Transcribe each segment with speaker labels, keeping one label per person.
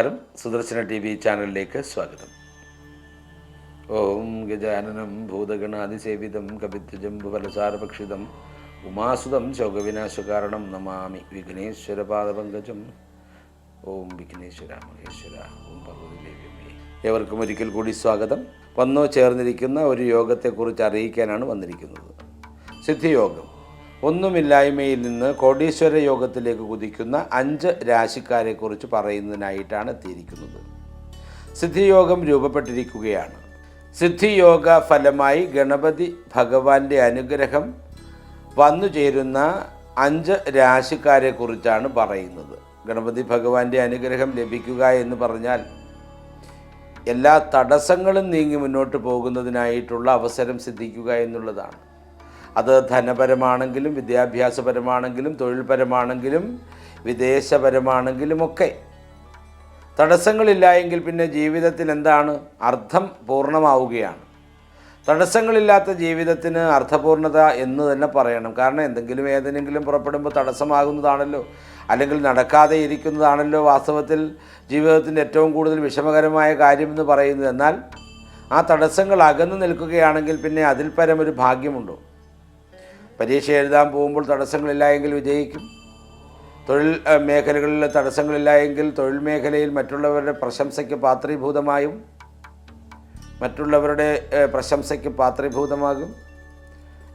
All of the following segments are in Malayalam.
Speaker 1: നമസ്കാരം. സുദർശന ടി വി ചാനലിലേക്ക് സ്വാഗതം. ഓം ഗജാനനം ഭൂതഗണാതിസേവിതം കപിത്വജംബുഫലസാരഭക്ഷിതം ഉമാസുതം ശോകവിനാശകാരണം നമാമി വിഘ്നേശ്വരപാദപങ്കജം ഓം വിഘ്നേശ്വര മഹേശ്വര ഓം ഭഗവതി ഏവർക്കും ഒരിക്കൽ കൂടി സ്വാഗതം. വന്നോ ചേർന്നിരിക്കുന്ന ഒരു യോഗത്തെക്കുറിച്ച് അറിയിക്കാനാണ് വന്നിരിക്കുന്നത്. സിദ്ധിയോഗം. ഒന്നുമില്ലായ്മയിൽ നിന്ന് കോടീശ്വര യോഗത്തിലേക്ക് കുതിക്കുന്ന അഞ്ച് രാശിക്കാരെക്കുറിച്ച് പറയുന്നതിനായിട്ടാണ് എത്തിയിരിക്കുന്നത്. സിദ്ധിയോഗം രൂപപ്പെട്ടിരിക്കുകയാണ്. സിദ്ധിയോഗ ഫലമായി ഗണപതി ഭഗവാന്റെ അനുഗ്രഹം വന്നു ചേരുന്ന അഞ്ച് രാശിക്കാരെക്കുറിച്ചാണ് പറയുന്നത്. ഗണപതി ഭഗവാന്റെ അനുഗ്രഹം ലഭിക്കുക എന്ന് പറഞ്ഞാൽ എല്ലാ തടസ്സങ്ങളും നീങ്ങി മുന്നോട്ട് പോകുന്നതിനായിട്ടുള്ള അവസരം സിദ്ധിക്കുക എന്നുള്ളതാണ്. അത് ധനപരമാണെങ്കിലും വിദ്യാഭ്യാസപരമാണെങ്കിലും തൊഴിൽപരമാണെങ്കിലും വിദേശപരമാണെങ്കിലും ഒക്കെ പിന്നെ ജീവിതത്തിൽ എന്താണ്? അർത്ഥം പൂർണമാവുകയാണ്. തടസ്സങ്ങളില്ലാത്ത ജീവിതത്തിന് അർത്ഥപൂർണത എന്ന് തന്നെ പറയണം. കാരണം എന്തെങ്കിലും ഏതെങ്കിലും പുറപ്പെടുമ്പോൾ തടസ്സമാകുന്നതാണല്ലോ. അല്ലെങ്കിൽ നടക്കാതെ ഇരിക്കുന്നതാണല്ലോ വാസ്തവത്തിൽ ജീവിതത്തിന്റെ ഏറ്റവും കൂടുതൽ വിഷമകരമായ കാര്യമെന്ന് പറയുന്നത്. എന്നാൽ ആ തടസ്സങ്ങൾ അകന്നു നിൽക്കുകയാണെങ്കിൽ പിന്നെ അതിൽ പരമൊരു ഭാഗ്യമുണ്ടോ? പരീക്ഷ എഴുതാൻ പോകുമ്പോൾ തടസ്സങ്ങളില്ല എങ്കിൽ വിജയിക്കും. തൊഴിൽ മേഖലകളിൽ തടസ്സങ്ങളില്ല എങ്കിൽ തൊഴിൽ മേഖലയിൽ മറ്റുള്ളവരുടെ പ്രശംസയ്ക്ക് പാത്രീഭൂതമായും മറ്റുള്ളവരുടെ പ്രശംസയ്ക്ക് പാത്രീഭൂതമാകും.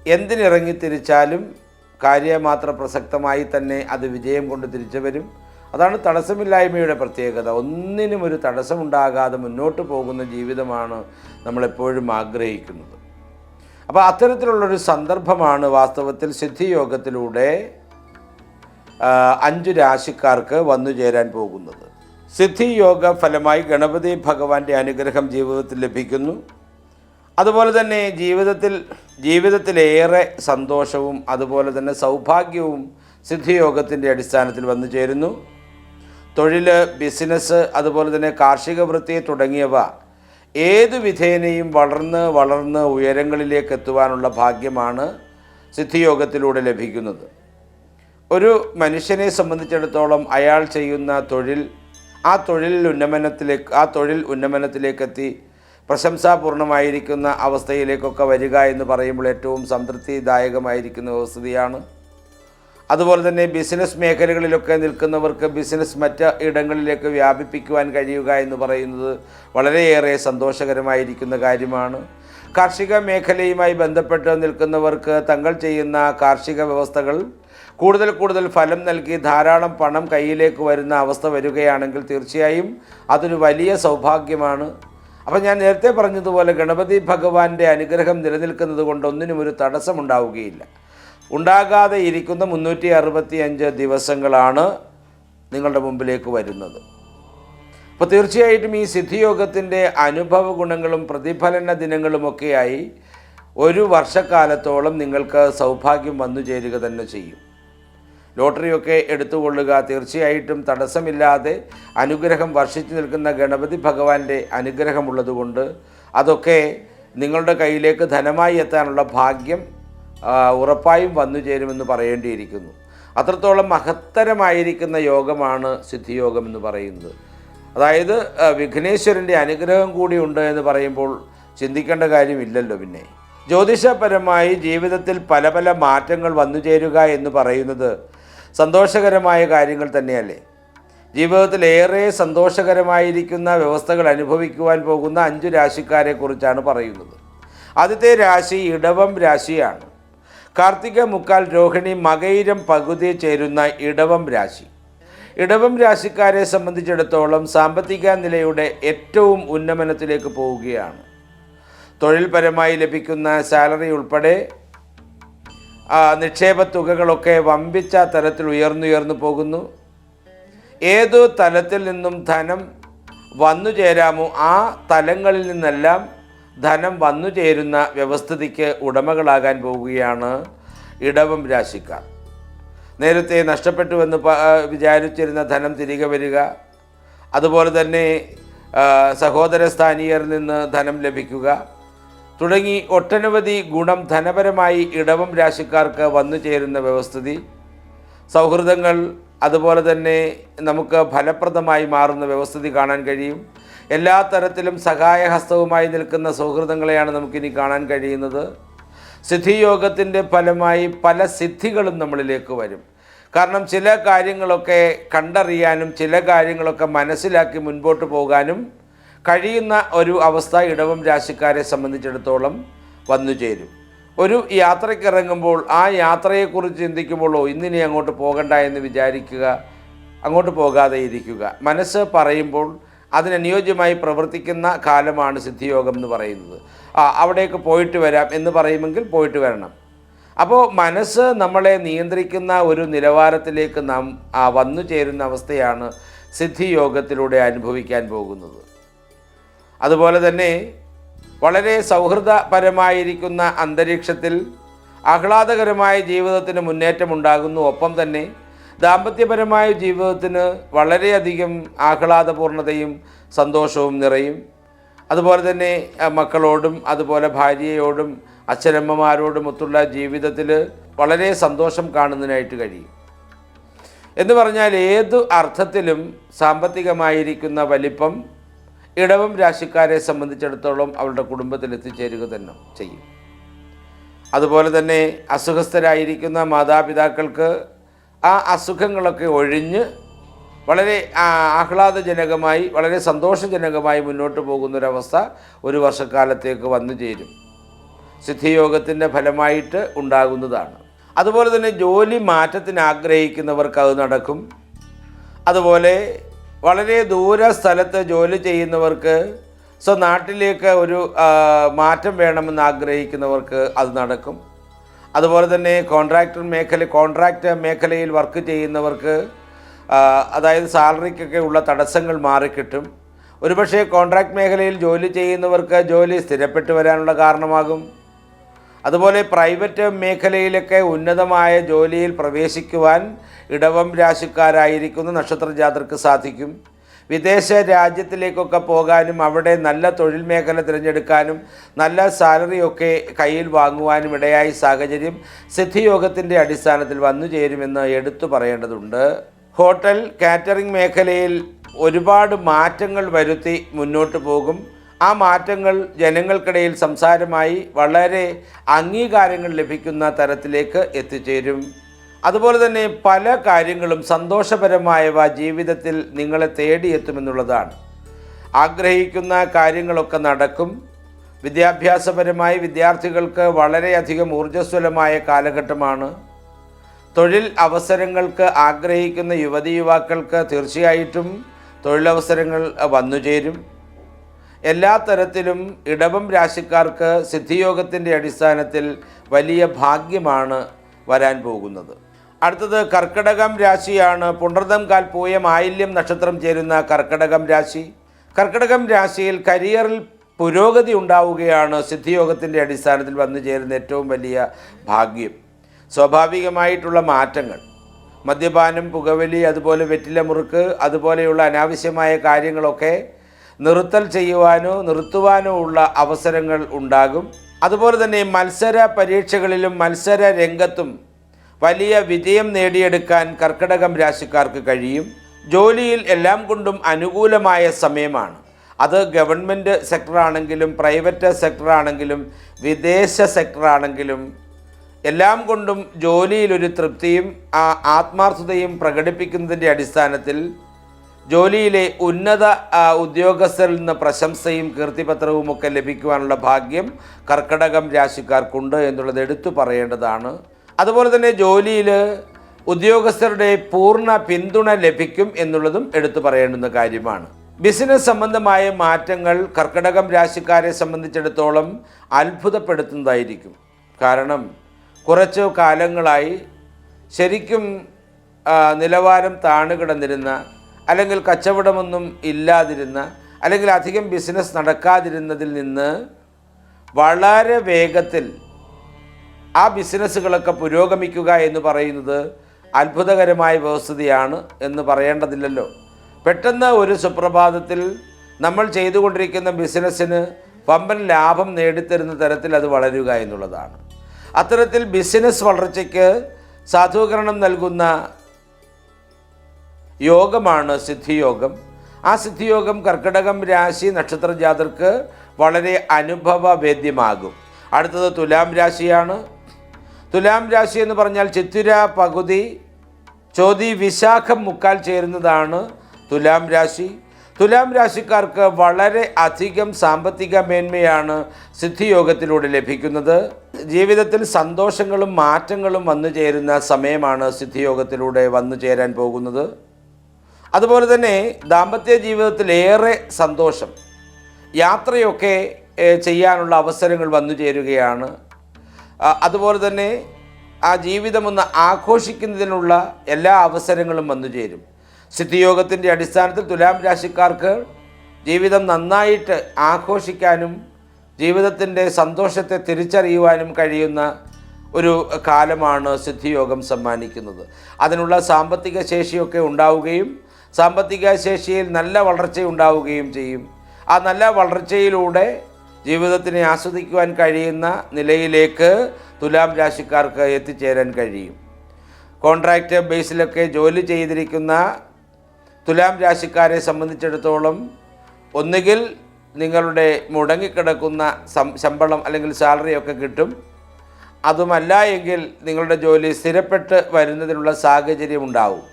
Speaker 1: എന്തിനിറങ്ങി തിരിച്ചാലും കാര്യമാത്ര പ്രസക്തമായി തന്നെ അത് വിജയം കൊണ്ട് തിരിച്ചു വരും. അതാണ് തടസ്സമില്ലായ്മയുടെ പ്രത്യേകത. ഒന്നിനും ഒരു തടസ്സമുണ്ടാകാതെ മുന്നോട്ട് പോകുന്ന ജീവിതമാണ് നമ്മളെപ്പോഴും ആഗ്രഹിക്കുന്നത്. അപ്പോൾ അത്തരത്തിലുള്ളൊരു സന്ദർഭമാണ് വാസ്തവത്തിൽ സിദ്ധിയോഗത്തിലൂടെ അഞ്ച് രാശിക്കാർക്ക് വന്നു ചേരാൻ പോകുന്നത്. സിദ്ധിയോഗ ഫലമായി ഗണപതി ഭഗവാന്റെ അനുഗ്രഹം ജീവിതത്തിൽ ലഭിക്കുന്നു. അതുപോലെ തന്നെ ജീവിതത്തിൽ ജീവിതത്തിലേറെ സന്തോഷവും അതുപോലെ തന്നെ സൗഭാഗ്യവും സിദ്ധിയോഗത്തിന്റെ അടിസ്ഥാനത്തിൽ വന്നു ചേരുന്നു. തൊഴിൽ ബിസിനസ് അതുപോലെ തന്നെ കാർഷിക വൃത്തി തുടങ്ങിയവ ഏതു വിധേനയും വളർന്ന് വളർന്ന് ഉയരങ്ങളിലേക്ക് എത്തുവാനുള്ള ഭാഗ്യമാണ് സിദ്ധിയോഗത്തിലൂടെ ലഭിക്കുന്നത്. ഒരു മനുഷ്യനെ സംബന്ധിച്ചിടത്തോളം അയാൾ ചെയ്യുന്ന തൊഴിൽ ആ തൊഴിൽ ഉന്നമനത്തിലേക്ക് ആ തൊഴിൽ ഉന്നമനത്തിലേക്കെത്തി പ്രശംസാപൂർണമായിരിക്കുന്ന അവസ്ഥയിലേക്കൊക്കെ വരിക എന്ന് പറയുമ്പോൾ ഏറ്റവും സംതൃപ്തിദായകമായിരിക്കുന്ന വ്യവസ്ഥയാണ് അതുപോലെ തന്നെ ബിസിനസ് മേഖലകളിലൊക്കെ നിൽക്കുന്നവർക്ക് ബിസിനസ് മറ്റ് ഇടങ്ങളിലേക്ക് വ്യാപിപ്പിക്കുവാൻ കഴിയുക എന്ന് പറയുന്നത് വളരെയേറെ സന്തോഷകരമായിരിക്കുന്ന കാര്യമാണ്. കാർഷിക മേഖലയുമായി ബന്ധപ്പെട്ട് നിൽക്കുന്നവർക്ക് തങ്ങൾ ചെയ്യുന്ന കാർഷിക വ്യവസ്ഥകൾ കൂടുതൽ കൂടുതൽ ഫലം നൽകി ധാരാളം പണം കയ്യിലേക്ക് വരുന്ന അവസ്ഥ വരികയാണെങ്കിൽ തീർച്ചയായും അതൊരു വലിയ സൗഭാഗ്യമാണ്. അപ്പം ഞാൻ നേരത്തെ പറഞ്ഞതുപോലെ ഗണപതി ഭഗവാന്റെ അനുഗ്രഹം നിലനിൽക്കുന്നത് കൊണ്ട് ഒന്നിനും ഒരു തടസ്സമുണ്ടാവുകയില്ല. ഉണ്ടാകാതെ ഇരിക്കുന്ന മുന്നൂറ്റി അറുപത്തി അഞ്ച് ദിവസങ്ങളാണ് നിങ്ങളുടെ മുമ്പിലേക്ക് വരുന്നത്. അപ്പോൾ തീർച്ചയായിട്ടും ഈ സിദ്ധിയോഗത്തിന്റെ അനുഭവ ഗുണങ്ങളും പ്രതിഫലന ദിനങ്ങളുമൊക്കെയായി ഒരു വർഷക്കാലത്തോളം നിങ്ങൾക്ക് സൗഭാഗ്യം വന്നു ചേരുക തന്നെ ചെയ്യും. ലോട്ടറിയൊക്കെ എടുത്തുകൊള്ളുക തീർച്ചയായിട്ടും തടസ്സമില്ലാതെ അനുഗ്രഹം വർഷിച്ചു നിൽക്കുന്ന ഗണപതി ഭഗവാന്റെ അനുഗ്രഹമുള്ളതുകൊണ്ട് അതൊക്കെ നിങ്ങളുടെ കയ്യിലേക്ക് ധനമായി എത്താനുള്ള ഭാഗ്യം ഉറപ്പായും വന്നു ചേരുമെന്ന് പറയേണ്ടിയിരിക്കുന്നു. അത്രത്തോളം മഹത്തരമായിരിക്കുന്ന യോഗമാണ് സിദ്ധിയോഗം എന്ന് പറയുന്നത്. അതായത് വിഘ്നേശ്വരന്റെ അനുഗ്രഹം കൂടി ഉണ്ട് എന്ന് പറയുമ്പോൾ ചിന്തിക്കേണ്ട കാര്യമില്ലല്ലോ പിന്നെ. ജ്യോതിഷപരമായി ജീവിതത്തിൽ പല പല മാറ്റങ്ങൾ വന്നു ചേരുക എന്ന് പറയുന്നത് സന്തോഷകരമായ കാര്യങ്ങൾ തന്നെയല്ലേ? ജീവിതത്തിൽ ഏറെ സന്തോഷകരമായിരിക്കുന്ന വ്യവസ്ഥകൾ അനുഭവിക്കുവാൻ പോകുന്ന അഞ്ചു രാശിക്കാരെക്കുറിച്ചാണ് പറയുന്നത്. ആദ്യത്തെ രാശി ഇടവം രാശിയാണ്. കാർത്തിക മുക്കാൽ രോഹിണി മകയിരം പകുതി ചേരുന്ന ഇടവം രാശി. ഇടവം രാശിക്കാരെ സംബന്ധിച്ചിടത്തോളം സാമ്പത്തിക നിലയുടെ ഏറ്റവും ഉന്നമനത്തിലേക്ക് പോവുകയാണ്. തൊഴിൽപരമായി ലഭിക്കുന്ന സാലറി ഉൾപ്പെടെ നിക്ഷേപ തുകകളൊക്കെ വമ്പിച്ച തരത്തിൽ ഉയർന്നുയർന്നു പോകുന്നു. ഏതു തലത്തിൽ നിന്നും ധനം വന്നു ചേരാമോ ആ തലങ്ങളിൽ നിന്നെല്ലാം ധനം വന്നു ചേരുന്ന വ്യവസ്ഥിതിക്ക് ഉടമകളാകാൻ പോവുകയാണ് ഇടവം രാശിക്കാർ. നേരത്തെ നഷ്ടപ്പെട്ടുവെന്ന് വിചാരിച്ചിരുന്ന ധനം തിരികെ വരിക അതുപോലെ തന്നെ സഹോദര സ്ഥാനീയരിൽ നിന്ന് ധനം ലഭിക്കുക തുടങ്ങി ഒട്ടനവധി ഗുണം ധനപരമായി ഇടവം രാശിക്കാർക്ക് വന്നു ചേരുന്ന വ്യവസ്ഥിതി സൗഹൃദങ്ങൾ അതുപോലെ തന്നെ നമുക്ക് ഫലപ്രദമായി മാറുന്ന വ്യവസ്ഥിതി കാണാൻ കഴിയും. എല്ലാ തരത്തിലും സഹായഹസ്തവുമായി നിൽക്കുന്ന സൗഹൃദങ്ങളെയാണ് നമുക്കിനി കാണാൻ കഴിയുന്നത്. സിദ്ധിയോഗത്തിന്റെ ഫലമായി പല സിദ്ധികളും നമ്മളിലേക്ക് വരും. കാരണം ചില കാര്യങ്ങളൊക്കെ കണ്ടറിയാനും ചില കാര്യങ്ങളൊക്കെ മനസ്സിലാക്കി മുൻപോട്ട് പോകാനും കഴിയുന്ന ഒരു അവസ്ഥ ഇടവം രാശിക്കാരെ സംബന്ധിച്ചിടത്തോളം വന്നു ചേരും ഒരു യാത്രയ്ക്ക് ഇറങ്ങുമ്പോൾ ആ യാത്രയെക്കുറിച്ച് ചിന്തിക്കുമ്പോഴോ ഇന്നിനി അങ്ങോട്ട് പോകണ്ട എന്ന് വിചാരിക്കുക അങ്ങോട്ട് പോകാതെ ഇരിക്കുക. മനസ്സ് പറയുമ്പോൾ അതിനനുയോജ്യമായി പ്രവർത്തിക്കുന്ന കാലമാണ് സിദ്ധിയോഗം എന്ന് പറയുന്നത്. ആ അവിടേക്ക് പോയിട്ട് വരാം എന്ന് പറയുമെങ്കിൽ പോയിട്ട് വരണം. അപ്പോൾ മനസ്സ് നമ്മളെ നിയന്ത്രിക്കുന്ന ഒരു നിലവാരത്തിലേക്ക് നാം വന്നു ചേരുന്ന അവസ്ഥയാണ് സിദ്ധിയോഗത്തിലൂടെ അനുഭവിക്കാൻ പോകുന്നത്. അതുപോലെ തന്നെ വളരെ സൗഹൃദപരമായിരിക്കുന്ന അന്തരീക്ഷത്തിൽ ആഹ്ലാദകരമായ ജീവിതത്തിന് മുന്നേറ്റം ഉണ്ടാകുന്നു ഒപ്പം തന്നെ ദാമ്പത്യപരമായ ജീവിതത്തിന് വളരെയധികം ആഹ്ലാദപൂർണതയും സന്തോഷവും നിറയും. അതുപോലെ തന്നെ മക്കളോടും അതുപോലെ ഭാര്യയോടും അച്ഛനമ്മമാരോടും ഒത്തുള്ള ജീവിതത്തിൽ വളരെ സന്തോഷം കാണുന്നതിനായിട്ട് കഴിയും. എന്ന് പറഞ്ഞാൽ ഏത് അർത്ഥത്തിലും സാമ്പത്തികമായിരിക്കുന്ന വലിപ്പം ഇടവം രാശിക്കാരെ സംബന്ധിച്ചിടത്തോളം അവരുടെ കുടുംബത്തിൽ എത്തിച്ചേരുക തന്നെ ചെയ്യും. അതുപോലെ തന്നെ അസുഖസ്ഥരായിരിക്കുന്ന മാതാപിതാക്കൾക്ക് ആ അസുഖങ്ങളൊക്കെ ഒഴിഞ്ഞ് വളരെ ആഹ്ലാദജനകമായി വളരെ സന്തോഷജനകമായി മുന്നോട്ട് പോകുന്നൊരവസ്ഥ ഒരു വർഷക്കാലത്തേക്ക് വന്നു ചേരും. സിദ്ധിയോഗത്തിന്റെ ഫലമായിട്ട് ഉണ്ടാകുന്നതാണ്. അതുപോലെ തന്നെ ജോലി മാറ്റത്തിന് ആഗ്രഹിക്കുന്നവർക്ക് അത് നടക്കും. അതുപോലെ വളരെ ദൂര സ്ഥലത്ത് ജോലി ചെയ്യുന്നവർക്ക് സോ നാട്ടിലേക്ക് ഒരു മാറ്റം വേണമെന്ന് ആഗ്രഹിക്കുന്നവർക്ക് അത് നടക്കും. അതുപോലെ തന്നെ കോൺട്രാക്ടർ മേഖല കോൺട്രാക്ട് മേഖലയിൽ വർക്ക് ചെയ്യുന്നവർക്ക് അതായത് സാലറിക്കൊക്കെ ഉള്ള തടസ്സങ്ങൾ മാറിക്കിട്ടും. ഒരുപക്ഷെ കോൺട്രാക്ട് മേഖലയിൽ ജോലി ചെയ്യുന്നവർക്ക് ജോലി സ്ഥിരപ്പെട്ടു വരാനുള്ള കാരണമാകും. അതുപോലെ പ്രൈവറ്റ് മേഖലയിലൊക്കെ ഉന്നതമായ ജോലിയിൽ പ്രവേശിക്കുവാൻ ഇടവം രാശിക്കാരായിരിക്കുന്ന. നക്ഷത്ര ജാതർക്ക് സാധിക്കും. വിദേശ രാജ്യത്തിലേക്കൊക്കെ പോകാനും അവിടെ നല്ല തൊഴിൽ മേഖല തിരഞ്ഞെടുക്കാനും നല്ല സാലറിയൊക്കെ കയ്യിൽ വാങ്ങുവാനും ഇടയായ സാഹചര്യം സിദ്ധിയോഗത്തിന്റെ അടിസ്ഥാനത്തിൽ വന്നു ചേരുമെന്ന് എടുത്തു പറയേണ്ടതുണ്ട്. ഹോട്ടൽ കാറ്ററിംഗ് മേഖലയിൽ ഒരുപാട് മാറ്റങ്ങൾ വരുത്തി മുന്നോട്ട് പോകും. ആ മാറ്റങ്ങൾ ജനങ്ങൾക്കിടയിൽ സംസാരമായി വളരെ അംഗീകാരങ്ങൾ ലഭിക്കുന്ന തരത്തിലേക്ക് എത്തിച്ചേരും. അതുപോലെ തന്നെ പല കാര്യങ്ങളും സന്തോഷപരമായവ ജീവിതത്തിൽ നിങ്ങളെ തേടിയെത്തുമെന്നുള്ളതാണ്. ആഗ്രഹിക്കുന്ന കാര്യങ്ങളൊക്കെ നടക്കും. വിദ്യാഭ്യാസപരമായി വിദ്യാർത്ഥികൾക്ക് വളരെയധികം ഊർജസ്വലമായ കാലഘട്ടമാണ്. തൊഴിൽ അവസരങ്ങൾക്ക് ആഗ്രഹിക്കുന്ന യുവതി യുവാക്കൾക്ക് തീർച്ചയായിട്ടും തൊഴിലവസരങ്ങൾ വന്നു ചേരും എല്ലാ തരത്തിലും ഇടവം രാശിക്കാർക്ക് സിദ്ധിയോഗത്തിന്റെ അടിസ്ഥാനത്തിൽ വലിയ ഭാഗ്യമാണ് വരാൻ പോകുന്നത്. അടുത്തത് കർക്കടകം രാശിയാണ്. പുണർദം കാൽ പൂയം ആയില്യം നക്ഷത്രം ചേരുന്ന കർക്കടകം രാശി. കർക്കടകം രാശിയിൽ കരിയറിൽ പുരോഗതി ഉണ്ടാവുകയാണ് സിദ്ധിയോഗത്തിന്റെ അടിസ്ഥാനത്തിൽ വന്നു ചേരുന്ന ഏറ്റവും വലിയ ഭാഗ്യം. സ്വാഭാവികമായിട്ടുള്ള മാറ്റങ്ങൾ. മദ്യപാനം പുകവലി അതുപോലെ വെറ്റില മുറുക്ക് അതുപോലെയുള്ള അനാവശ്യമായ കാര്യങ്ങളൊക്കെ നിർത്തൽ ചെയ്യുവാനോ നിർത്തുവാനോ ഉള്ള അവസരങ്ങൾ ഉണ്ടാകും. അതുപോലെ തന്നെ മത്സര പരീക്ഷകളിലും മത്സര രംഗത്തും വലിയ വിജയം നേടിയെടുക്കാൻ കർക്കിടകം രാശിക്കാർക്ക് കഴിയും. ജോലിയിൽ എല്ലാം കൊണ്ടും അനുകൂലമായ സമയമാണ്. അത് ഗവൺമെന്റ് സെക്ടറാണെങ്കിലും പ്രൈവറ്റ് സെക്ടറാണെങ്കിലും വിദേശ സെക്ടറാണെങ്കിലും എല്ലാം കൊണ്ടും ജോലിയിലൊരു തൃപ്തിയും ആ ആത്മാർത്ഥതയും പ്രകടിപ്പിക്കുന്നതിന്റെ അടിസ്ഥാനത്തിൽ ജോലിയിലെ ഉന്നത ഉദ്യോഗസ്ഥരിൽ നിന്ന് പ്രശംസയും കീർത്തിപത്രവും ഒക്കെ ലഭിക്കുവാനുള്ള ഭാഗ്യം കർക്കടകം രാശിക്കാർക്കുണ്ട് എന്നുള്ളത് എടുത്തു പറയേണ്ടതാണ്. അതുപോലെ തന്നെ ജോലിയിൽ ഉദ്യോഗസ്ഥരുടെ പൂർണ പിന്തുണ ലഭിക്കും എന്നുള്ളതും എടുത്തു പറയേണ്ടുന്ന കാര്യമാണ്. ബിസിനസ് സംബന്ധമായ മാറ്റങ്ങൾ കർക്കടകം രാശിക്കാരെ സംബന്ധിച്ചിടത്തോളം അത്ഭുതപ്പെടുത്തുന്നതായിരിക്കും. കാരണം കുറച്ചു കാലങ്ങളായി ശരിക്കും നിലവാരം താണുകിടന്നിരുന്ന അല്ലെങ്കിൽ കച്ചവടമൊന്നും ഇല്ലാതിരുന്ന അല്ലെങ്കിൽ അധികം ബിസിനസ് നടക്കാതിരുന്നതിൽ നിന്ന് വളരെ വേഗത്തിൽ ആ ബിസിനസ്സുകളൊക്കെ പുരോഗമിക്കുക എന്ന് പറയുന്നത് അത്ഭുതകരമായ വ്യവസ്ഥയാണ് എന്ന് പറയേണ്ടതില്ലല്ലോ. പെട്ടെന്ന് ഒരു സുപ്രഭാതത്തിൽ നമ്മൾ ചെയ്തുകൊണ്ടിരിക്കുന്ന ബിസിനസ്സിന് വമ്പൻ ലാഭം നേടിത്തരുന്ന തരത്തിൽ അത് വളരുക എന്നുള്ളതാണ്. അത്തരത്തിൽ ബിസിനസ് വളർച്ചയ്ക്ക് സാധൂകരണം നൽകുന്ന യോഗമാണ് സിദ്ധിയോഗം. ആ സിദ്ധിയോഗം കർക്കിടകം രാശി നക്ഷത്ര ജാതർക്ക് വളരെ അനുഭവവേദ്യമാകും. അടുത്തത് തുലാം രാശിയാണ്. തുലാം രാശി എന്ന് പറഞ്ഞാൽ ചിത്തിര പകുതി ചോതി വിശാഖം മുക്കാൽ ചേരുന്നതാണ് തുലാം രാശി. തുലാം രാശിക്കാർക്ക് വളരെ അധികം സാമ്പത്തിക മേന്മയാണ് സിദ്ധിയോഗത്തിലൂടെ ലഭിക്കുന്നത്. ജീവിതത്തിൽ സന്തോഷങ്ങളും മാറ്റങ്ങളും വന്നു ചേരുന്ന സമയമാണ് സിദ്ധിയോഗത്തിലൂടെ വന്നു ചേരാൻ പോകുന്നത്. അതുപോലെ തന്നെ ദാമ്പത്യ ജീവിതത്തിലേറെ സന്തോഷം. യാത്രയൊക്കെ ചെയ്യാനുള്ള അവസരങ്ങൾ വന്നു ചേരുകയാണ്. അതുപോലെ തന്നെ ആ ജീവിതമൊന്ന് ആഘോഷിക്കുന്നതിനുള്ള എല്ലാ അവസരങ്ങളും വന്നു ചേരും. സിദ്ധിയോഗത്തിന്റെ അടിസ്ഥാനത്തിൽ തുലാം രാശിക്കാർക്ക് ജീവിതം നന്നായിട്ട് ആഘോഷിക്കാനും ജീവിതത്തിന്റെ സന്തോഷത്തെ തിരിച്ചറിയുവാനും കഴിയുന്ന ഒരു കാലമാണ് സിദ്ധിയോഗം സമ്മാനിക്കുന്നത്. അതിനുള്ള സാമ്പത്തിക ശേഷിയൊക്കെ ഉണ്ടാവുകയും സാമ്പത്തിക ശേഷിയിൽ നല്ല വളർച്ച ഉണ്ടാവുകയും ചെയ്യും. ആ നല്ല വളർച്ചയിലൂടെ ജീവിതത്തിനെ ആസ്വദിക്കുവാൻ കഴിയുന്ന നിലയിലേക്ക് തുലാം രാശിക്കാർക്ക് എത്തിച്ചേരാൻ കഴിയും. കോൺട്രാക്റ്റ് ബേസിലൊക്കെ ജോലി ചെയ്തിരിക്കുന്ന തുലാം രാശിക്കാരെ സംബന്ധിച്ചിടത്തോളം ഒന്നുകിൽ നിങ്ങളുടെ മുടങ്ങിക്കിടക്കുന്ന ശമ്പളം അല്ലെങ്കിൽ സാലറിയൊക്കെ കിട്ടും. അതുമല്ല എങ്കിൽ നിങ്ങളുടെ ജോലി സ്ഥിരപ്പെട്ട് വരുന്നതിനുള്ള സാഹചര്യം ഉണ്ടാവും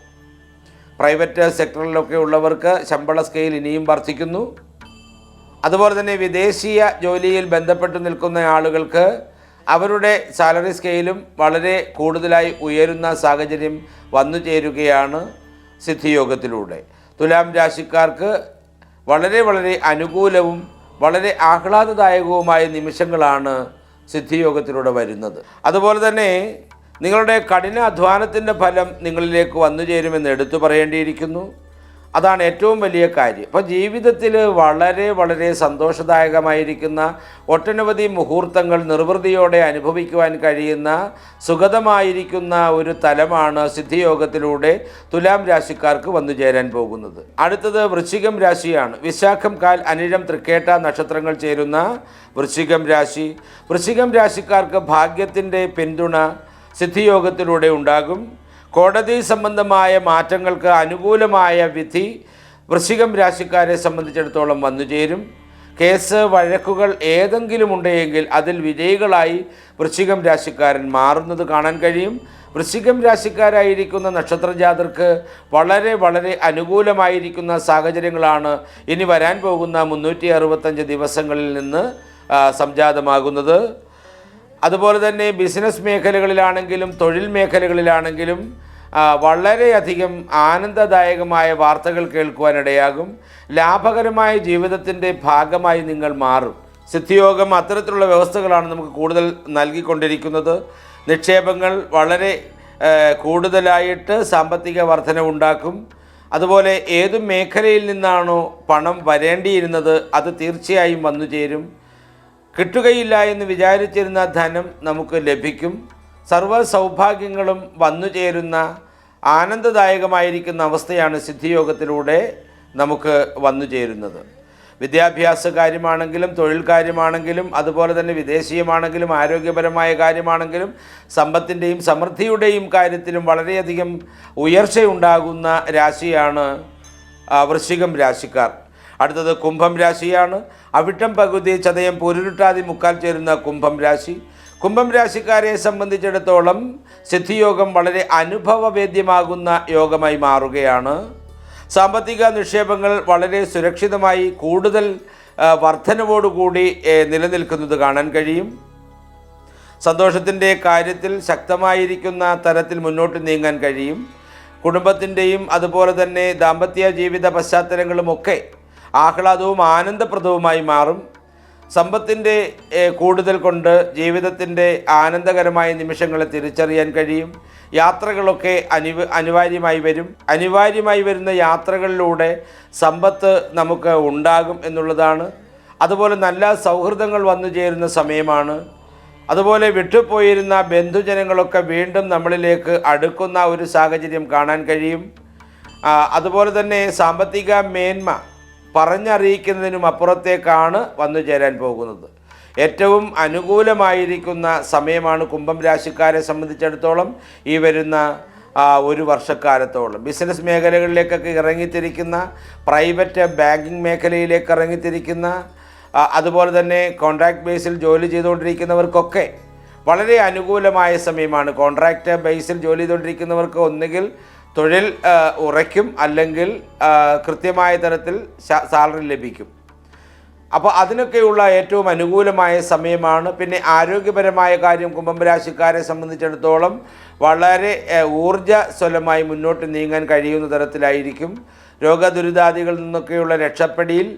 Speaker 1: പ്രൈവറ്റ് സെക്ടറിലൊക്കെ ഉള്ളവർക്ക് ശമ്പള സ്കെയിൽ ഇനിയും വർദ്ധിക്കുന്നു. അതുപോലെ തന്നെ വിദേശീയ ജോലിയിൽ ബന്ധപ്പെട്ട് നിൽക്കുന്ന ആളുകൾക്ക് അവരുടെ സാലറി സ്കെയിലും വളരെ കൂടുതലായി ഉയരുന്ന സാഹചര്യം വന്നു ചേരുകയാണ് സിദ്ധിയോഗത്തിലൂടെ തുലാം രാശിക്കാർക്ക് വളരെ വളരെ അനുകൂലവും വളരെ ആഹ്ലാദദായകവുമായ നിമിഷങ്ങളാണ് സിദ്ധിയോഗത്തിലൂടെ വരുന്നത്. അതുപോലെ തന്നെ നിങ്ങളുടെ കഠിന അധ്വാനത്തിന്റെ ഫലം നിങ്ങളിലേക്ക് വന്നു ചേരുമെന്ന് എടുത്തു പറയേണ്ടിയിരിക്കുന്നു. അതാണ് ഏറ്റവും വലിയ കാര്യം. അപ്പോൾ ജീവിതത്തിൽ വളരെ വളരെ സന്തോഷദായകമായിരിക്കുന്ന ഒട്ടനവധി മുഹൂർത്തങ്ങൾ നിർവൃതിയോടെ അനുഭവിക്കുവാൻ കഴിയുന്ന സുഗതമായിരിക്കുന്ന ഒരു തലമാണ് സിദ്ധിയോഗത്തിലൂടെ തുലാം രാശിക്കാർക്ക് വന്നു ചേരാൻ പോകുന്നത്. അടുത്തത് വൃശ്ചികം രാശിയാണ്. വിശാഖം കാൽ അനിഴം തൃക്കേട്ട നക്ഷത്രങ്ങൾ ചേരുന്ന വൃശ്ചികം രാശി. വൃശ്ചികം രാശിക്കാർക്ക് ഭാഗ്യത്തിന്റെ പിന്തുണ സിദ്ധിയോഗത്തിലൂടെ ഉണ്ടാകും. കോടതി സംബന്ധമായ മാറ്റങ്ങൾക്ക് അനുകൂലമായ വിധി വൃശ്ചികം രാശിക്കാരെ സംബന്ധിച്ചിടത്തോളം വന്നു ചേരും. കേസ് വഴക്കുകൾ ഏതെങ്കിലും ഉണ്ടെങ്കിൽ അതിൽ വിജയികളായി വൃശ്ചികം രാശിക്കാരൻ മാറുന്നത് കാണാൻ കഴിയും. വൃശ്ചികം രാശിക്കാരായിരിക്കുന്ന നക്ഷത്രജാതർക്ക് വളരെ വളരെ അനുകൂലമായിരിക്കുന്ന സാഹചര്യങ്ങളാണ് ഇനി വരാൻ പോകുന്ന മുന്നൂറ്റി ദിവസങ്ങളിൽ നിന്ന് സംജാതമാകുന്നത്. അതുപോലെ തന്നെ ബിസിനസ് മേഖലകളിലാണെങ്കിലും തൊഴിൽ മേഖലകളിലാണെങ്കിലും വളരെയധികം ആനന്ദദായകമായ വാർത്തകൾ കേൾക്കുവാനിടയാകും. ലാഭകരമായ ജീവിതത്തിന്റെ ഭാഗമായി നിങ്ങൾ മാറും. സിദ്ധിയോഗം അത്തരത്തിലുള്ള വ്യവസ്ഥകളാണ് നമുക്ക് കൂടുതൽ നൽകിക്കൊണ്ടിരിക്കുന്നത്. നിക്ഷേപങ്ങൾ വളരെ കൂടുതലായിട്ട് സാമ്പത്തിക വർധന ഉണ്ടാക്കും. അതുപോലെ ഏത് മേഖലയിൽ നിന്നാണോ പണം വരേണ്ടിയിരുന്നത് അത് തീർച്ചയായും വന്നു ചേരും കിട്ടുകയില്ല എന്ന് വിചാരിച്ചിരുന്ന ധനം നമുക്ക് ലഭിക്കും. സർവ സൗഭാഗ്യങ്ങളും വന്നു ചേരുന്ന ആനന്ദദായകമായിരിക്കുന്ന അവസ്ഥയാണ് സിദ്ധിയോഗത്തിലൂടെ നമുക്ക് വന്നു ചേരുന്നത്. വിദ്യാഭ്യാസ കാര്യമാണെങ്കിലും തൊഴിൽ കാര്യമാണെങ്കിലും അതുപോലെ തന്നെ വിദേശീയമാണെങ്കിലും ആരോഗ്യപരമായ കാര്യമാണെങ്കിലും സമ്പത്തിന്റെയും സമൃദ്ധിയുടെയും കാര്യത്തിലും വളരെയധികം ഉയർച്ചയുണ്ടാകുന്ന രാശിയാണ് വൃശ്ചികം രാശിക്കാർ. അടുത്തത് കുംഭം രാശിയാണ്. അവിട്ടം പകുതി ചതയം പൊരുരുട്ടാതി മുക്കാൽ ചേരുന്ന കുംഭം രാശി. കുംഭം രാശിക്കാരെ സംബന്ധിച്ചിടത്തോളം സിദ്ധിയോഗം വളരെ അനുഭവവേദ്യമാകുന്ന യോഗമായി മാറുകയാണ്. സാമ്പത്തിക നിക്ഷേപങ്ങൾ വളരെ സുരക്ഷിതമായി കൂടുതൽ വർധനവോടുകൂടി നിലനിൽക്കുന്നത് കാണാൻ കഴിയും. സന്തോഷത്തിന്റെ കാര്യത്തിൽ ശക്തമായിരിക്കുന്ന തരത്തിൽ മുന്നോട്ട് നീങ്ങാൻ കഴിയും. കുടുംബത്തിന്റെയും അതുപോലെ തന്നെ ദാമ്പത്യ ജീവിത പശ്ചാത്തലങ്ങളുമൊക്കെ ആഹ്ലാദവും ആനന്ദപ്രദവുമായി മാറും. സമ്പത്തിന്റെ കൂടുതൽ കൊണ്ട് ജീവിതത്തിന്റെ ആനന്ദകരമായ നിമിഷങ്ങളെ തിരിച്ചറിയാൻ കഴിയും. യാത്രകളൊക്കെ അനിവ അനിവാര്യമായി വരും. അനിവാര്യമായി വരുന്ന യാത്രകളിലൂടെ സമ്പത്ത് നമുക്ക് ഉണ്ടാകും എന്നുള്ളതാണ്. അതുപോലെ നല്ല സൗഹൃദങ്ങൾ വന്നു ചേരുന്ന സമയമാണ്. അതുപോലെ വിട്ടുപോയിരുന്ന ബന്ധുജനങ്ങളൊക്കെ വീണ്ടും നമ്മളിലേക്ക് അടുക്കുന്ന ഒരു സാഹചര്യം കാണാൻ കഴിയും. അതുപോലെ തന്നെ സാമ്പത്തിക മേന്മ പറഞ്ഞറിയിക്കുന്നതിനും അപ്പുറത്തേക്കാണ് വന്നു ചേരാൻ പോകുന്നത്. ഏറ്റവും അനുകൂലമായിരിക്കുന്ന സമയമാണ് കുംഭം രാശിക്കാരെ സംബന്ധിച്ചിടത്തോളം ഈ വരുന്ന ഒരു വർഷക്കാലത്തോളം. ബിസിനസ് മേഖലകളിലേക്കൊക്കെ ഇറങ്ങിത്തിരിക്കുന്ന പ്രൈവറ്റ് ബാങ്കിങ് മേഖലയിലേക്ക് ഇറങ്ങിത്തിരിക്കുന്ന അതുപോലെ തന്നെ കോൺട്രാക്ട് ബേസിൽ ജോലി ചെയ്തുകൊണ്ടിരിക്കുന്നവർക്കൊക്കെ വളരെ അനുകൂലമായ സമയമാണ്. കോൺട്രാക്റ്റ് ബേസിൽ ജോലി ചെയ്തുകൊണ്ടിരിക്കുന്നവർക്ക് ഒന്നുകിൽ തൊഴിൽ ഉറയ്ക്കും അല്ലെങ്കിൽ കൃത്യമായ തരത്തിൽ സാലറി ലഭിക്കും. അപ്പോൾ അതിനൊക്കെയുള്ള ഏറ്റവും അനുകൂലമായ സമയമാണ്. പിന്നെ ആരോഗ്യപരമായ കാര്യം കുംഭരാശിക്കാരെ സംബന്ധിച്ചിടത്തോളം വളരെ ഊർജസ്വലമായി മുന്നോട്ട് നീങ്ങാൻ കഴിയുന്ന തരത്തിലായിരിക്കും. രോഗദുരിതാദികളിൽ നിന്നൊക്കെയുള്ള രക്ഷപ്പെടിയിൽ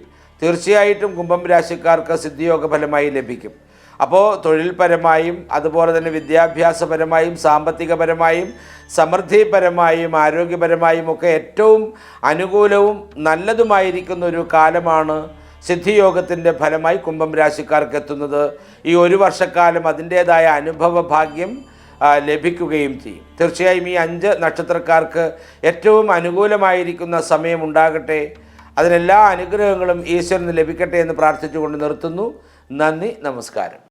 Speaker 1: തീർച്ചയായിട്ടും കുംഭം രാശിക്കാർക്ക് സിദ്ധിയോഗ ഫലമായി ലഭിക്കും. അപ്പോൾ തൊഴിൽപരമായും അതുപോലെ തന്നെ വിദ്യാഭ്യാസപരമായും സാമ്പത്തികപരമായും സമൃദ്ധിപരമായും ആരോഗ്യപരമായും ഒക്കെ ഏറ്റവും അനുകൂലവും നല്ലതുമായിരിക്കുന്ന ഒരു കാലമാണ് സിദ്ധിയോഗത്തിന്റെ ഫലമായി കുംഭം രാശിക്കാർക്ക് എത്തുന്നത്. ഈ ഒരു വർഷക്കാലം അതിന്റേതായ അനുഭവ ഭാഗ്യം ലഭിക്കുകയും ചെയ്യും. തീർച്ചയായും ഈ അഞ്ച് നക്ഷത്രക്കാർക്ക് ഏറ്റവും അനുകൂലമായിരിക്കുന്ന സമയം ഉണ്ടാകട്ടെ. അതിനെല്ലാ അനുഗ്രഹങ്ങളും ഈശ്വരന് ലഭിക്കട്ടെ എന്ന് പ്രാർത്ഥിച്ചുകൊണ്ട് നിർത്തുന്നു. നന്ദി നമസ്കാരം.